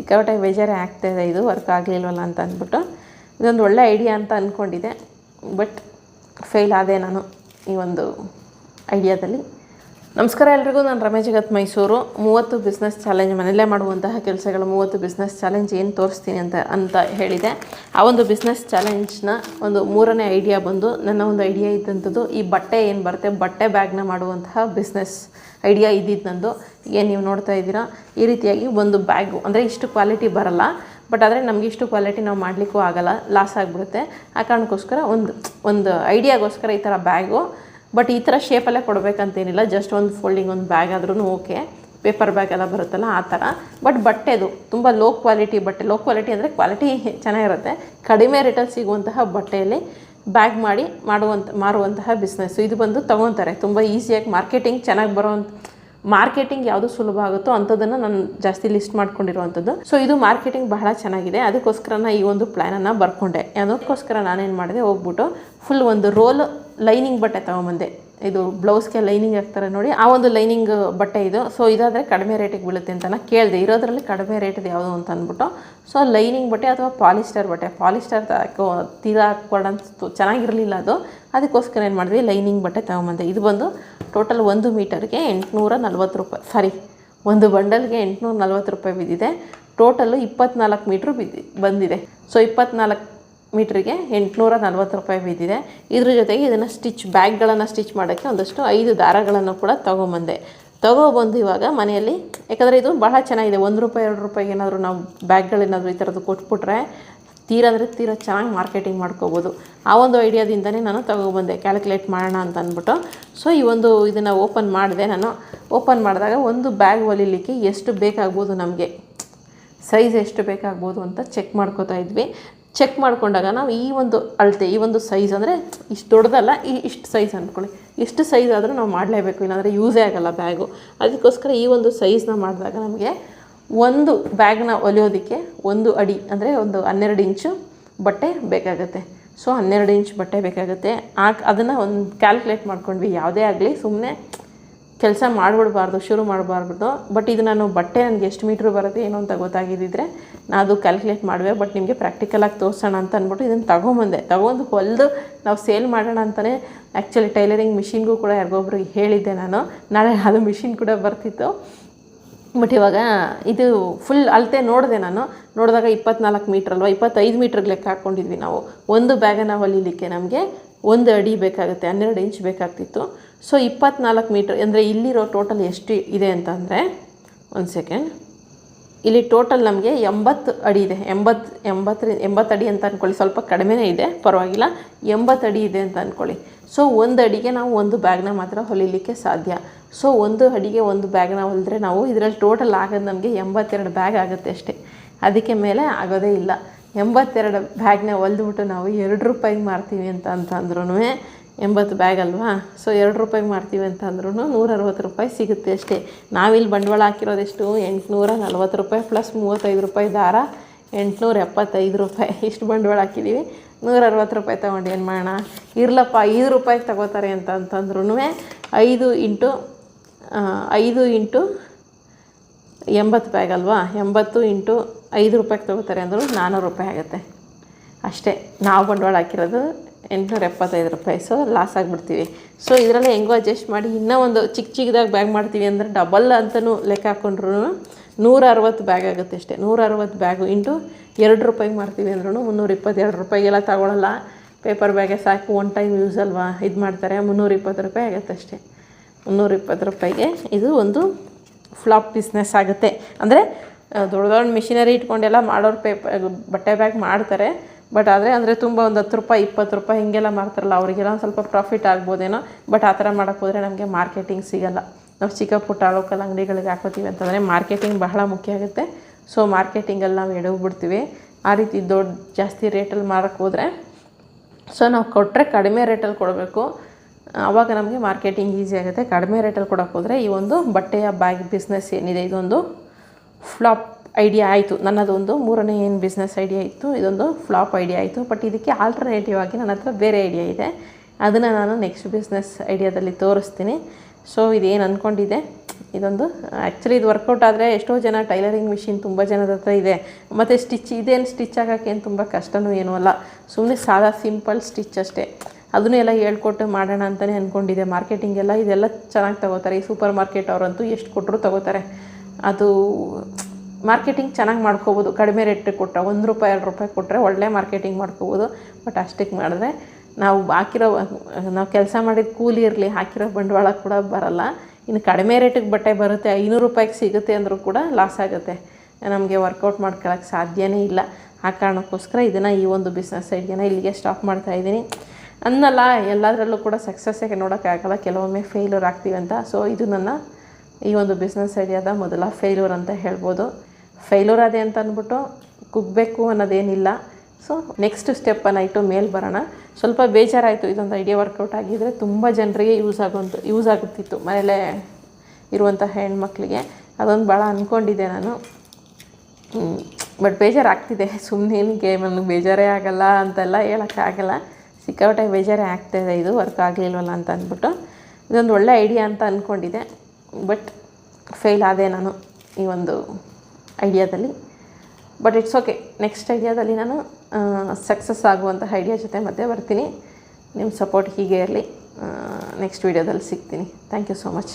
ಸಿಕ್ಕಾಪಟ್ಟೆ ಬೇಜಾರೇ ಆಗ್ತಾಯಿದೆ ಇದು. ವರ್ಕ್ ಆಗಲಿಲ್ವಲ್ಲ ಅಂತ ಅಂದ್ಬಿಟ್ಟು ಇದೊಂದು ಒಳ್ಳೆ ಐಡಿಯಾ ಅಂತ ಅಂದ್ಕೊಂಡಿದ್ದೆ ಬಟ್ ಫೇಲ್ ಆದೆ ನಾನು ಈ ಒಂದು ಐಡಿಯಾದಲ್ಲಿ ನಮಸ್ಕಾರ ಎಲ್ರಿಗೂ, ನಾನು ರಮೇಶ್ ಜಗತ್ ಮೈಸೂರು. ಮೂವತ್ತು ಬಿಸ್ನೆಸ್ ಚಾಲೆಂಜ್ ಮನೆಯಲ್ಲೇ ಮಾಡುವಂತಹ ಕೆಲಸಗಳು, ಮೂವತ್ತು ಬಿಸ್ನೆಸ್ ಚಾಲೆಂಜ್ ಏನು ತೋರಿಸ್ತೀನಿ ಅಂತ ಅಂತ ಹೇಳಿದೆ. ಆ ಒಂದು ಬಿಸ್ನೆಸ್ ಚಾಲೆಂಜ್ನ ಒಂದು ಮೂರನೇ ಐಡಿಯಾ ಬಂದು, ನನ್ನ ಒಂದು ಐಡಿಯಾ ಇದ್ದಂಥದ್ದು, ಈ ಬಟ್ಟೆ ಏನು ಬರುತ್ತೆ, ಬಟ್ಟೆ ಬ್ಯಾಗ್ನ ಮಾಡುವಂತಹ ಬಿಸ್ನೆಸ್ ಐಡಿಯಾ ಇದ್ದಿದ್ದು ನಂದು. ಏನು ನೀವು ನೋಡ್ತಾ ಇದ್ದೀರಾ? ಈ ರೀತಿಯಾಗಿ ಒಂದು ಬ್ಯಾಗು ಅಂದರೆ ಇಷ್ಟು ಕ್ವಾಲಿಟಿ ಬರಲ್ಲ ಬಟ್ ಆದರೆ ನಮಗೆ ಇಷ್ಟು ಕ್ವಾಲಿಟಿ ನಾವು ಮಾಡಲಿಕ್ಕೂ ಆಗಲ್ಲ ಲಾಸ್ ಆಗಿಬಿಡುತ್ತೆ. ಆ ಕಾರಣಕ್ಕೋಸ್ಕರ ಒಂದು ಒಂದು ಐಡಿಯಾಗೋಸ್ಕರ ಈ ಥರ ಬ್ಯಾಗು ಬಟ್ ಈ ಥರ ಶೇಪಲ್ಲೇ ಕೊಡಬೇಕಂತೇನಿಲ್ಲ ಜಸ್ಟ್ ಒಂದು ಫೋಲ್ಡಿಂಗ್ ಒಂದು ಬ್ಯಾಗ್ ಆದ್ರೂ ಓಕೆ ಪೇಪರ್ ಬ್ಯಾಗ್ ಎಲ್ಲ ಬರುತ್ತಲ್ಲ, ಆ ಥರ ಬಟ್ ಬಟ್ಟೆದು, ತುಂಬ ಲೋ ಕ್ವಾಲಿಟಿ ಬಟ್ಟೆ. ಲೋ ಕ್ವಾಲಿಟಿ ಅಂದರೆ ಕ್ವಾಲಿಟಿ ಚೆನ್ನಾಗಿರುತ್ತೆ. ಕಡಿಮೆ ರೇಟಲ್ಲಿ ಸಿಗುವಂತಹ ಬಟ್ಟೆಯಲ್ಲಿ ಬ್ಯಾಗ್ ಮಾಡಿ ಮಾಡುವಂಥ ಮಾರುವಂತಹ ಬಿಸ್ನೆಸ್ಸು ಇದು ಬಂದು ತೊಗೊತಾರೆ. ತುಂಬ ಈಸಿಯಾಗಿ ಮಾರ್ಕೆಟಿಂಗ್ ಚೆನ್ನಾಗಿ ಬರೋವಂಥ ಮಾರ್ಕೆಟಿಂಗ್ ಯಾವುದು ಸುಲಭ ಆಗುತ್ತೋ ಅಂಥದ್ದನ್ನು ನಾನು ಜಾಸ್ತಿ ಲಿಸ್ಟ್ ಮಾಡ್ಕೊಂಡಿರುವಂಥದ್ದು. ಸೊ ಇದು ಮಾರ್ಕೆಟಿಂಗ್ ಬಹಳ ಚೆನ್ನಾಗಿದೆ. ಅದಕ್ಕೋಸ್ಕರ ನಾನು ಈ ಒಂದು ಪ್ಲ್ಯಾನನ್ನು ಬರ್ಕೊಂಡೆ. ಅದಕ್ಕೋಸ್ಕರ ನಾನೇನು ಮಾಡಿದೆ, ಹೋಗ್ಬಿಟ್ಟು ಫುಲ್ ಒಂದು ರೋಲ್ ಲೈನಿಂಗ್ ಬಟ್ಟೆ ತೊಗೊಂಬಂದೆ. ಇದು ಬ್ಲೌಸ್ಗೆ ಲೈನಿಂಗ್ ಹಾಕ್ತಾರೆ ನೋಡಿ, ಆ ಒಂದು ಲೈನಿಂಗ್ ಬಟ್ಟೆ ಇದು. ಸೊ ಇದಾದರೆ ಕಡಿಮೆ ರೇಟಿಗೆ ಬೀಳುತ್ತೆ ಅಂತ ನಾನು ಕೇಳಿದೆ. ಇರೋದ್ರಲ್ಲಿ ಕಡಿಮೆ ರೇಟಿದು ಯಾವುದು ಅಂತ ಅಂದ್ಬಿಟ್ಟು. ಸೊ ಲೈನಿಂಗ್ ಬಟ್ಟೆ ಅಥವಾ ಪಾಲಿಸ್ಟರ್ ಬಟ್ಟೆ. ಪಾಲಿಸ್ಟರ್ ಹಾಕೋ, ತೀರಾ ಹಾಕ್ಕೊಡಂತ ಚೆನ್ನಾಗಿರಲಿಲ್ಲ ಅದು. ಅದಕ್ಕೋಸ್ಕರ ಏನು ಮಾಡಿದ್ವಿ ಲೈನಿಂಗ್ ಬಟ್ಟೆ ತೊಗೊಂಬಂದೆ. ಇದು ಬಂದು ಟೋಟಲ್ ಒಂದು ಮೀಟರ್ಗೆ ಎಂಟುನೂರ ನಲ್ವತ್ತು ರೂಪಾಯಿ. ಸಾರಿ ಒಂದು ಬಂಡಲ್ಗೆ ಎಂಟುನೂರ ನಲ್ವತ್ತು ರೂಪಾಯಿ ಬಿದ್ದಿದೆ. ಟೋಟಲ್ಲು ಇಪ್ಪತ್ನಾಲ್ಕು ಮೀಟ್ರ್ ಬಿದ್ದಿ, ಬಂದಿದೆ. ಸೊ ಇಪ್ಪತ್ನಾಲ್ಕು ಮೀಟ್ರಿಗೆ ಎಂಟುನೂರ ನಲ್ವತ್ತು ರೂಪಾಯಿ ಬಿದ್ದಿದೆ. ಇದ್ರ ಜೊತೆಗೆ ಇದನ್ನು ಸ್ಟಿಚ್ ಬ್ಯಾಗ್ಗಳನ್ನು ಸ್ಟಿಚ್ ಮಾಡೋಕ್ಕೆ ಒಂದಷ್ಟು ಐದು ದಾರಗಳನ್ನು ಕೂಡ ತೊಗೊಂಬಂದೆ. ತೊಗೊಬಂದು ಇವಾಗ ಮನೆಯಲ್ಲಿ, ಯಾಕಂದರೆ ಇದು ಬಹಳ ಚೆನ್ನಾಗಿದೆ. ಒಂದು ರೂಪಾಯಿ, ಎರಡು ರೂಪಾಯಿಗೆ ಏನಾದರೂ ನಾವು ಬ್ಯಾಗ್ಗಳೇನಾದರೂ ಈ ಥರದ್ದು ಕೊಟ್ಬಿಟ್ರೆ ತೀರ ಅಂದರೆ ತೀರ ಚೆನ್ನಾಗಿ ಮಾರ್ಕೆಟಿಂಗ್ ಮಾಡ್ಕೋಬೋದು. ಆ ಒಂದು ಐಡಿಯಾದಿಂದನೇ ನಾನು ತೊಗೊಬಂದೆ. ಕ್ಯಾಲ್ಕುಲೇಟ್ ಮಾಡೋಣ ಅಂತ ಅಂದ್ಬಿಟ್ಟು. ಸೊ, ಈ ಒಂದು ಇದನ್ನು ಓಪನ್ ಮಾಡಿದೆ ನಾನು. ಓಪನ್ ಮಾಡಿದಾಗ ಒಂದು ಬ್ಯಾಗ್ ಹೊಲಿಲಿಕ್ಕೆ ಎಷ್ಟು ಬೇಕಾಗ್ಬೋದು ನಮಗೆ? ಸೈಜ್ ಎಷ್ಟು ಬೇಕಾಗ್ಬೋದು ಅಂತ ಚೆಕ್ ಮಾಡ್ಕೋತಾ ಇದ್ವಿ. ಚೆಕ್ ಮಾಡಿಕೊಂಡಾಗ ನಾವು ಈ ಒಂದು ಅಳತೆ, ಈ ಒಂದು ಸೈಜ್ ಅಂದರೆ ಇಷ್ಟು ದೊಡ್ಡದಲ್ಲ, ಈ ಇಷ್ಟು ಸೈಜ್ ಅಂದ್ಕೊಳ್ಳಿ ಇಷ್ಟು ಸೈಜ್ ಆದರೂ ನಾವು ಮಾಡಲೇಬೇಕು, ಇಲ್ಲಾಂದರೆ ಯೂಸೇ ಆಗಲ್ಲ ಬ್ಯಾಗು ಅದಕ್ಕೋಸ್ಕರ ಈ ಒಂದು ಸೈಜ್ನ ಮಾಡಿದಾಗ ನಮಗೆ ಒಂದು ಬ್ಯಾಗ್ನ ಒಲಿಯೋದಕ್ಕೆ ಒಂದು ಅಡಿ, ಅಂದರೆ ಒಂದು ಹನ್ನೆರಡು ಇಂಚು ಬಟ್ಟೆ ಬೇಕಾಗುತ್ತೆ. ಸೊ ಹನ್ನೆರಡು ಇಂಚ್ ಬಟ್ಟೆ ಬೇಕಾಗುತ್ತೆ. ಆ, ಅದನ್ನು ಒಂದು ಕ್ಯಾಲ್ಕುಲೇಟ್ ಮಾಡ್ಕೊಂಡ್ವಿ, ಯಾವುದೇ ಆಗಲಿ ಸುಮ್ಮನೆ ಕೆಲಸ ಮಾಡಿಬಿಡ್ಬಾರ್ದು, ಶುರು ಮಾಡಬಾರ್ದು. ಬಟ್ ಇದು ನಾನು ಬಟ್ಟೆ ನನಗೆ ಎಷ್ಟು ಮೀಟ್ರ್ ಬರುತ್ತೆ ಏನು ಅಂತ ಗೊತ್ತಾಗಿದ್ದಿದ್ರೆ ನಾನು ಅದು ಕ್ಯಾಲ್ಕುಲೇಟ್ ಮಾಡುವೆ. ಬಟ್ ನಿಮಗೆ ಪ್ರಾಕ್ಟಿಕಲಾಗಿ ತೋರಿಸೋಣ ಅಂತ ಅಂದ್ಬಿಟ್ಟು ಇದನ್ನು ತೊಗೊಂಬಂದೆ. ತೊಗೊಂಡು ಹೊಲಿದು ನಾವು ಸೇಲ್ ಮಾಡೋಣ ಅಂತಲೇ ಆ್ಯಕ್ಚುಲಿ ಟೈಲರಿಂಗ್ ಮಿಷಿನ್ಗೂ ಕೂಡ ಯಾರಿಗೊಬ್ರಿಗೆ ಹೇಳಿದ್ದೆ ನಾನು. ನಾಳೆ ಅದು ಮಿಷಿನ್ ಕೂಡ ಬರ್ತಿತ್ತು. ಬಟ್ ಇವಾಗ ಇದು ಫುಲ್ ಅಳತೆ ನೋಡಿದೆ ನಾನು. ನೋಡಿದಾಗ ಇಪ್ಪತ್ನಾಲ್ಕು ಮೀಟ್ರ್ ಅಲ್ವಾ, ಇಪ್ಪತ್ತೈದು ಮೀಟ್ರಿಗೆ ಲೆಕ್ಕ ಹಾಕ್ಕೊಂಡಿದ್ವಿ ನಾವು. ಒಂದು ಬ್ಯಾಗನ್ನು ಹೊಲಿಲಿಕ್ಕೆ ನಮಗೆ ಒಂದು ಅಡಿ ಬೇಕಾಗುತ್ತೆ, ಹನ್ನೆರಡು ಇಂಚ್ ಬೇಕಾಗ್ತಿತ್ತು. ಸೊ ಇಪ್ಪತ್ನಾಲ್ಕು ಮೀಟ್ರ್ ಅಂದರೆ ಇಲ್ಲಿರೋ ಟೋಟಲ್ ಎಷ್ಟು ಇದೆ ಅಂತಂದರೆ ಒಂದು ಸೆಕೆಂಡ್ ಇಲ್ಲಿ ಟೋಟಲ್ ನಮಗೆ ಎಂಬತ್ತು ಅಡಿ ಇದೆ. ಎಂಬತ್ತು, ಎಂಬತ್ತರಿ, ಎಂಬತ್ತು ಅಡಿ ಅಂತ ಅಂದ್ಕೊಳ್ಳಿ ಸ್ವಲ್ಪ ಕಡಿಮೆನೇ ಇದೆ, ಪರವಾಗಿಲ್ಲ. ಎಂಬತ್ತು ಅಡಿ ಇದೆ ಅಂತ ಅಂದ್ಕೊಳ್ಳಿ ಸೊ ಒಂದು ಅಡಿಗೆ ನಾವು ಒಂದು ಬ್ಯಾಗ್ನ ಮಾತ್ರ ಹೊಲಿಲಿಕ್ಕೆ ಸಾಧ್ಯ. ಸೊ ಒಂದು ಅಡಿಗೆ ಒಂದು ಬ್ಯಾಗ್ನ ಹೊಲಿದ್ರೆ ನಾವು ಇದರಲ್ಲಿ ಟೋಟಲ್ ಆಗೋದು ನಮಗೆ ಎಂಬತ್ತೆರಡು ಬ್ಯಾಗ್ ಆಗುತ್ತೆ ಅಷ್ಟೇ. ಅದಕ್ಕೆ ಮೇಲೆ ಆಗೋದೇ ಇಲ್ಲ. ಎಂಬತ್ತೆರಡು ಬ್ಯಾಗ್ನ ಹೊಲಿದ್ಬಿಟ್ಟು ನಾವು ಎರಡು ರೂಪಾಯಿಗೆ ಮಾರ್ತೀವಿ ಅಂತ ಅಂತ ಅಂದ್ರೂ ಎಂಬತ್ತು ಬ್ಯಾಗ್ ಅಲ್ವಾ? ಸೊ ಎರಡು ರೂಪಾಯಿಗೆ ಮಾಡ್ತೀವಿ ಅಂತ ಅಂದ್ರೂ ನೂರ ಅರವತ್ತು ರೂಪಾಯಿ ಸಿಗುತ್ತೆ ಅಷ್ಟೇ. ನಾವಿಲ್ಲಿ ಬಂಡವಾಳ ಹಾಕಿರೋದೆಷ್ಟು ಎಂಟುನೂರ ನಲ್ವತ್ತು ರೂಪಾಯಿ ಪ್ಲಸ್ ಮೂವತ್ತೈದು ರೂಪಾಯಿ ದಾರ, ಎಂಟುನೂರ ಎಪ್ಪತ್ತೈದು ರೂಪಾಯಿ. ಇಷ್ಟು ಬಂಡವಾಳ ಹಾಕಿದ್ದೀವಿ ನೂರ ಅರವತ್ತು ರೂಪಾಯಿ ತೊಗೊಂಡು ಏನು ಮಾಡೋಣ? ಇರ್ಲಪ್ಪ, ಐದು ರೂಪಾಯಿಗೆ ತಗೋತಾರೆ ಅಂತ ಅಂತಂದ್ರೂ ಐದು ಇಂಟು ಐದು ಇಂಟು ಎಂಬತ್ತು ಬ್ಯಾಗ್ ಅಲ್ವಾ? ಎಂಬತ್ತು ಇಂಟು ಐದು ರೂಪಾಯಿಗೆ ತೊಗೋತಾರೆ ಅಂದರೂ ನಾನ್ನೂರು ರೂಪಾಯಿ ಆಗುತ್ತೆ. ಅಷ್ಟೇ. ನಾವು ಬಂಡವಾಳ ಹಾಕಿರೋದು ಎಂಟುನೂರ ಎಪ್ಪತ್ತೈದು ರೂಪಾಯಿ. So loss ಆಗಿಬಿಡ್ತೀವಿ. ಸೊ ಇದರಲ್ಲಿ ಹೆಂಗೋ ಅಡ್ಜಸ್ಟ್ ಮಾಡಿ ಇನ್ನೂ ಒಂದು ಚಿಕ್ಕ ಚಿಕ್ಕದಾಗಿ ಬ್ಯಾಗ್ ಮಾಡ್ತೀವಿ ಅಂದರೆ ಡಬಲ್ ಅಂತಲೂ ಲೆಕ್ಕ ಹಾಕ್ಕೊಂಡ್ರು ನೂರ ಅರವತ್ತು ಬ್ಯಾಗ್ ಆಗುತ್ತೆ ಅಷ್ಟೇ. ನೂರ ಅರವತ್ತು ಬ್ಯಾಗು ಇಂಟು ಎರಡು ರೂಪಾಯಿಗೆ ಮಾಡ್ತೀವಿ ಅಂದ್ರೂ ಮುನ್ನೂರ ಇಪ್ಪತ್ತೆರಡು ರೂಪಾಯಿಗೆಲ್ಲ ತಗೊಳ್ಳಲ್ಲ ಪೇಪರ್ ಬ್ಯಾಗೆ ಸಾಕು ಒನ್ ಟೈಮ್ ಯೂಸ್ ಅಲ್ವಾ? ಇದು ಮಾಡ್ತಾರೆ. ಮುನ್ನೂರ ಇಪ್ಪತ್ತು ರೂಪಾಯಿ ಆಗುತ್ತೆ ಅಷ್ಟೇ. ಮುನ್ನೂರ ಇಪ್ಪತ್ತು ರೂಪಾಯಿಗೆ ಇದು ಒಂದು ಫ್ಲಾಪ್ ಬಿಸ್ನೆಸ್ ಆಗುತ್ತೆ. ಅಂದರೆ ದೊಡ್ಡ ದೊಡ್ಡ ಮಿಷಿನರಿ ಇಟ್ಕೊಂಡೆಲ್ಲ ಮಾಡೋರು ಪೇಪರ್ ಬಟ್ಟೆ ಬ್ಯಾಗ್ ಮಾಡ್ತಾರೆ. ಬಟ್ ಆದರೆ ಅಂದರೆ ತುಂಬ ಒಂದು ಹತ್ತು ರೂಪಾಯಿ, ಇಪ್ಪತ್ತು ರೂಪಾಯಿ ಹೀಗೆಲ್ಲ ಮಾರ್ತಾರಲ್ಲ ಅವರಿಗೆಲ್ಲ ಒಂದು ಸ್ವಲ್ಪ ಪ್ರಾಫಿಟ್ ಆಗ್ಬೋದೇನೋ. ಬಟ್ ಆ ಥರ ಮಾಡೋಕ್ಕೆ ಹೋದರೆ ನಮಗೆ ಮಾರ್ಕೆಟಿಂಗ್ ಸಿಗಲ್ಲ. ನಾವು ಚಿಕ್ಕ ಪುಟ್ಟ ಲೋಕಲ್ ಅಂಗಡಿಗಳಿಗೆ ಹಾಕೋತೀವಿ ಅಂತಂದರೆ ಮಾರ್ಕೆಟಿಂಗ್ ಬಹಳ ಮುಖ್ಯ ಆಗುತ್ತೆ. ಸೊ ಮಾರ್ಕೆಟಿಂಗಲ್ಲಿ ನಾವು ಎಡವ್ಬಿಡ್ತೀವಿ. ಆ ರೀತಿ ದೊಡ್ಡ ಜಾಸ್ತಿ ರೇಟಲ್ಲಿ ಮಾರಕ್ಕೆ ಹೋದರೆ ಸೊ ನಾವು ಕೊಟ್ಟರೆ ಕಡಿಮೆ ರೇಟಲ್ಲಿ ಕೊಡಬೇಕು. ಆವಾಗ ನಮಗೆ ಮಾರ್ಕೆಟಿಂಗ್ ಈಸಿ ಆಗುತ್ತೆ. ಕಡಿಮೆ ರೇಟಲ್ಲಿ ಕೊಡೋಕ್ಕೆ ಹೋದರೆ ಈ ಒಂದು ಬಟ್ಟೆಯ ಬ್ಯಾಗ್ ಬಿಸ್ನೆಸ್ ಏನಿದೆ, ಇದೊಂದು ಫ್ಲಾಪ್ ಐಡಿಯಾ ಆಯಿತು. ನನ್ನದೊಂದು ಮೂರನೇ ಏನು ಬಿಸ್ನೆಸ್ ಐಡಿಯಾ ಇತ್ತು, ಇದೊಂದು ಫ್ಲಾಪ್ ಐಡಿಯಾ ಆಯಿತು. ಬಟ್ ಇದಕ್ಕೆ ಆಲ್ಟರ್ನೇಟಿವ್ ಆಗಿ ನನ್ನ ಹತ್ರ ಬೇರೆ ಐಡಿಯಾ ಇದೆ. ಅದನ್ನು ನಾನು ನೆಕ್ಸ್ಟ್ ಬಿಸ್ನೆಸ್ ಐಡಿಯಾದಲ್ಲಿ ತೋರಿಸ್ತೀನಿ. ಸೊ ಇದೇನು ಅಂದ್ಕೊಂಡಿದೆ ಇದೊಂದು ಆ್ಯಕ್ಚುಲಿ ಇದು ವರ್ಕೌಟ್ ಆದರೆ ಎಷ್ಟೋ ಜನ ಟೈಲರಿಂಗ್ ಮಿಷಿನ್ ತುಂಬ ಜನದ ಹತ್ರ ಇದೆ. ಮತ್ತು ಸ್ಟಿಚ್ ಇದೇನು ಸ್ಟಿಚ್ ಆಗೋಕ್ಕೇನು ತುಂಬ ಕಷ್ಟವೂ ಏನೂ ಅಲ್ಲ. ಸುಮ್ಮನೆ ಸಾದಾ ಸಿಂಪಲ್ ಸ್ಟಿಚ್ ಅಷ್ಟೇ. ಅದನ್ನೂ ಎಲ್ಲ ಹೇಳ್ಕೊಟ್ಟು ಮಾಡೋಣ ಅಂತಲೇ ಮಾರ್ಕೆಟಿಂಗ್ ಮಾರ್ಕೆಟಿಂಗೆಲ್ಲ ಇದೆಲ್ಲ ಚೆನ್ನಾಗಿ ತಗೋತಾರೆ. ಈ ಸೂಪರ್ ಮಾರ್ಕೆಟ್ ಅವರಂತೂ ಎಷ್ಟು ಕೊಟ್ಟರು ತಗೋತಾರೆ. ಅದು ಮಾರ್ಕೆಟಿಂಗ್ ಚೆನ್ನಾಗಿ ಮಾಡ್ಕೋಬೋದು. ಕಡಿಮೆ ರೇಟಿಗೆ ಕೊಟ್ಟರೆ ಒಂದು ರೂಪಾಯಿ, ಎರಡು ರೂಪಾಯಿ ಕೊಟ್ಟರೆ ಒಳ್ಳೆ ಮಾರ್ಕೆಟಿಂಗ್ ಮಾಡ್ಕೋಬೋದು. ಬಟ್ ಅಷ್ಟಕ್ಕೆ ಮಾಡಿದ್ರೆ ನಾವು ಹಾಕಿರೋ, ನಾವು ಕೆಲಸ ಮಾಡಿದ ಕೂಲಿ ಇರಲಿ, ಹಾಕಿರೋ ಬಂಡವಾಳ ಕೂಡ ಬರಲ್ಲ. ಇನ್ನು ಕಡಿಮೆ ರೇಟಿಗೆ ಬಟ್ಟೆ ಬರುತ್ತೆ, ಐನೂರು ರೂಪಾಯಿಗೆ ಸಿಗುತ್ತೆ ಅಂದರೂ ಕೂಡ ಲಾಸ್ ಆಗುತ್ತೆ. ನಮಗೆ ವರ್ಕೌಟ್ ಮಾಡ್ಕೊಳಕ್ಕೆ ಸಾಧ್ಯವೇ ಇಲ್ಲ. ಆ ಕಾರಣಕ್ಕೋಸ್ಕರ ಇದನ್ನು ಈ ಒಂದು ಬಿಸ್ನೆಸ್ ಐಡಿಯಾನ ಇಲ್ಲಿಗೆ ಸ್ಟಾಪ್ ಮಾಡ್ತಾ ಇದ್ದೀನಿ. ಅನ್ನಲ್ಲ, ಎಲ್ಲದರಲ್ಲೂ ಕೂಡ ಸಕ್ಸಸ್ಸಾಗಿ ನೋಡೋಕ್ಕಾಗಲ್ಲ ಕೆಲವೊಮ್ಮೆ ಫೇಲ್ಯೂರ್ ಆಗ್ತೀವಿ ಅಂತ. ಸೊ ಇದು ನನ್ನ ಈ ಒಂದು ಬಿಸ್ನೆಸ್ ಐಡಿಯಾದ ಮೊದಲ ಫೇಲ್ಯೂರ್ ಅಂತ ಹೇಳ್ಬೋದು. ಫೇಲ್ಯೂರ್ ಅದೇ ಅಂತ ಅಂದ್ಬಿಟ್ಟು ಕುಗ್ಬೇಕು ಅನ್ನೋದೇನಿಲ್ಲ. ಸೊ ನೆಕ್ಸ್ಟ್ ಸ್ಟೆಪ್ಪನ್ನು ಇಟ್ಟು ಮೇಲೆ ಬರೋಣ. ಸ್ವಲ್ಪ ಬೇಜಾರಾಯಿತು, ಇದೊಂದು ಐಡಿಯಾ ವರ್ಕೌಟ್ ಆಗಿದ್ದರೆ ತುಂಬ ಜನರಿಗೆ ಯೂಸ್ ಆಗುವಂಥ ಯೂಸ್ ಆಗುತ್ತಿತ್ತು ಮನೇಲೇ ಇರುವಂಥ ಹೆಣ್ಮಕ್ಳಿಗೆ. ಅದೊಂದು ಭಾಳ ಅಂದ್ಕೊಂಡಿದ್ದೆ ನಾನು. ಬಟ್ ಬೇಜಾರಾಗ್ತಿದೆ. ಸುಮ್ಮನೆ ಏನಕ್ಕೆ ನನಗೆ ಬೇಜಾರೇ ಆಗಲ್ಲ ಅಂತೆಲ್ಲ ಹೇಳೋಕ್ಕಾಗಲ್ಲ. ಸಿಕ್ಕಾಪಟ್ಟೆ ಬೇಜಾರೇ ಆಗ್ತಾಯಿದೆ ಇದು ವರ್ಕ್ ಆಗಲಿಲ್ವಲ್ಲ ಅಂತ ಅಂದ್ಬಿಟ್ಟು. ಇದೊಂದು ಒಳ್ಳೆ ಐಡಿಯಾ ಅಂತ ಅಂದ್ಕೊಂಡಿದ್ದೆ ಬಟ್ ಫೇಲ್ ಆದೆ ನಾನು ಈ ಒಂದು ಐಡಿಯಾದಲ್ಲಿ. ಬಟ್ ಇಟ್ಸ್ ಓಕೆ ನೆಕ್ಸ್ಟ್ ಐಡಿಯಾದಲ್ಲಿ ನಾನು ಸಕ್ಸಸ್ ಆಗುವಂತಹ ಐಡಿಯಾ ಜೊತೆ ಮತ್ತೆ ಬರ್ತೀನಿ. ನಿಮ್ಮ ಸಪೋರ್ಟ್ ಹೀಗೆ ಇರಲಿ. ನೆಕ್ಸ್ಟ್ ವೀಡಿಯೋದಲ್ಲಿ ಸಿಗ್ತೀನಿ. Thank you so much